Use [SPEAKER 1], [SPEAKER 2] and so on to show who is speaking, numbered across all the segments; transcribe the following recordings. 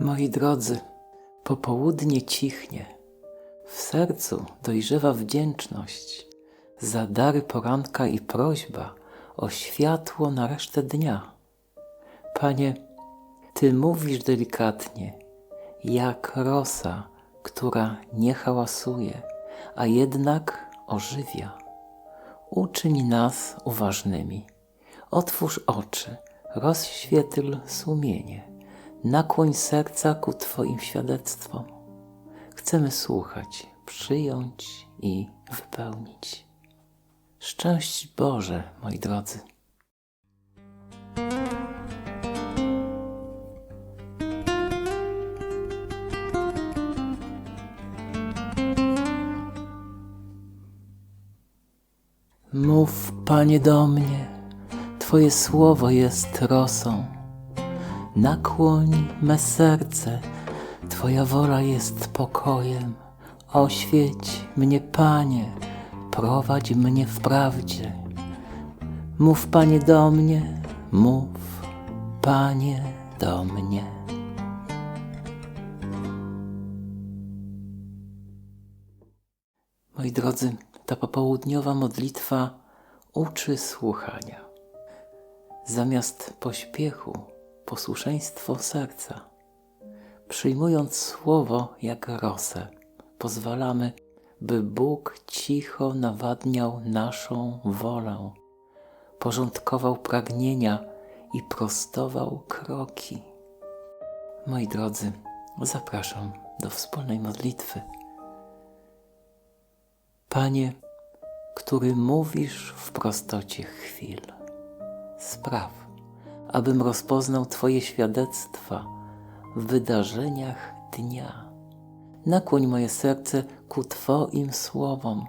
[SPEAKER 1] Moi drodzy, popołudnie cichnie, w sercu dojrzewa wdzięczność za dary poranka i prośba o światło na resztę dnia. Panie, Ty mówisz delikatnie, jak rosa, która nie hałasuje, a jednak ożywia. Uczyń nas uważnymi. Otwórz oczy, rozświetl sumienie, nakłoń serca ku Twoim świadectwom. Chcemy słuchać, przyjąć i wypełnić. Szczęść Boże, moi drodzy. Mów, Panie, do mnie, Twoje słowo jest rosą. Nakłoń me serce, Twoja wola jest pokojem. Oświeć mnie, Panie, prowadź mnie w prawdzie. Mów, Panie, do mnie, mów, Panie, do mnie. Moi drodzy, ta popołudniowa modlitwa uczy słuchania. Zamiast pośpiechu, posłuszeństwo serca. Przyjmując słowo jak rosę, pozwalamy, by Bóg cicho nawadniał naszą wolę, porządkował pragnienia i prostował kroki. Moi drodzy, zapraszam do wspólnej modlitwy. Panie, który mówisz w prostocie chwil, spraw, abym rozpoznał Twoje świadectwa w wydarzeniach dnia. Nakłoń moje serce ku Twoim słowom,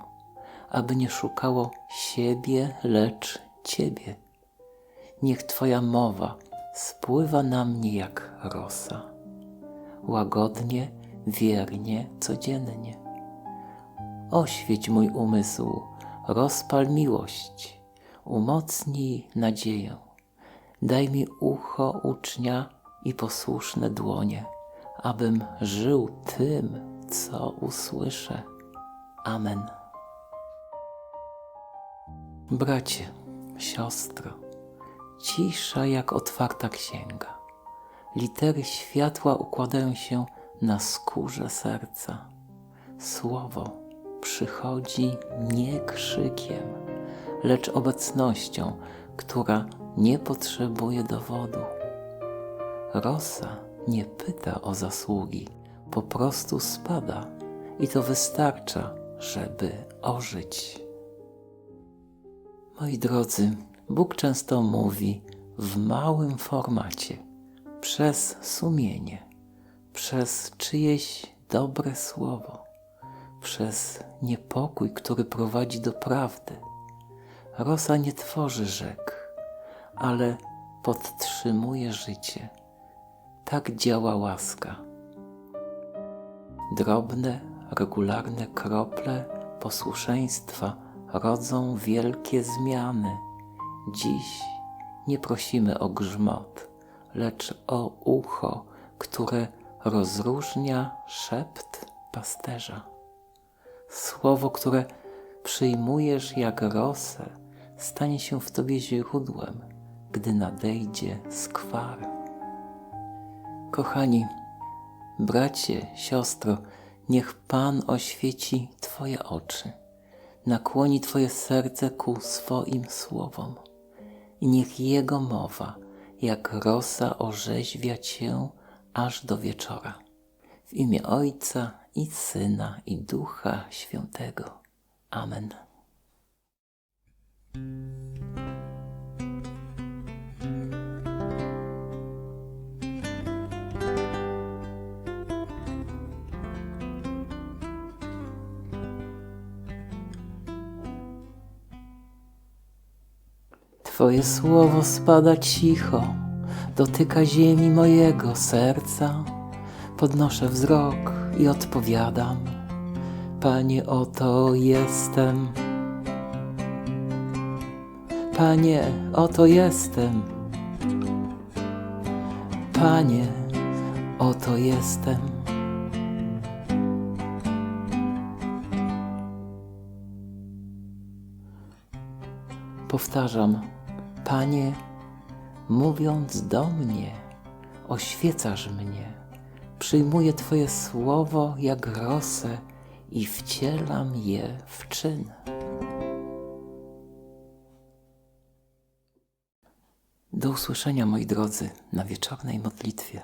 [SPEAKER 1] aby nie szukało siebie, lecz Ciebie. Niech Twoja mowa spływa na mnie jak rosa, łagodnie, wiernie, codziennie. Oświeć mój umysł, rozpal miłość, umocnij nadzieję. Daj mi ucho ucznia i posłuszne dłonie, abym żył tym, co usłyszę. Amen. Bracie, siostro, cisza jak otwarta księga. Litery światła układają się na skórze serca. Słowo przychodzi nie krzykiem, lecz obecnością, która nie potrzebuje dowodu. Rosa nie pyta o zasługi, po prostu spada i to wystarcza, żeby ożyć. Moi drodzy, Bóg często mówi w małym formacie, przez sumienie, przez czyjeś dobre słowo, przez niepokój, który prowadzi do prawdy. Rosa nie tworzy rzek, ale podtrzymuje życie. Tak działa łaska. Drobne, regularne krople posłuszeństwa rodzą wielkie zmiany. Dziś nie prosimy o grzmot, lecz o ucho, które rozróżnia szept pasterza. Słowo, które przyjmujesz jak rosę, stanie się w tobie źródłem, gdy nadejdzie skwar. Kochani, bracie, siostro, niech Pan oświeci Twoje oczy, nakłoni Twoje serce ku swoim słowom i niech Jego mowa, jak rosa orzeźwia Cię aż do wieczora. W imię Ojca i Syna i Ducha Świętego. Amen. Twoje słowo spada cicho, dotyka ziemi mojego serca. Podnoszę wzrok i odpowiadam: Panie, oto jestem. Panie, oto jestem. Panie, Oto jestem. Powtarzam, Panie, mówiąc do mnie, oświecasz mnie. Przyjmuję Twoje słowo jak rosę i wcielam je w czyn. Do usłyszenia, moi drodzy, na wieczornej modlitwie.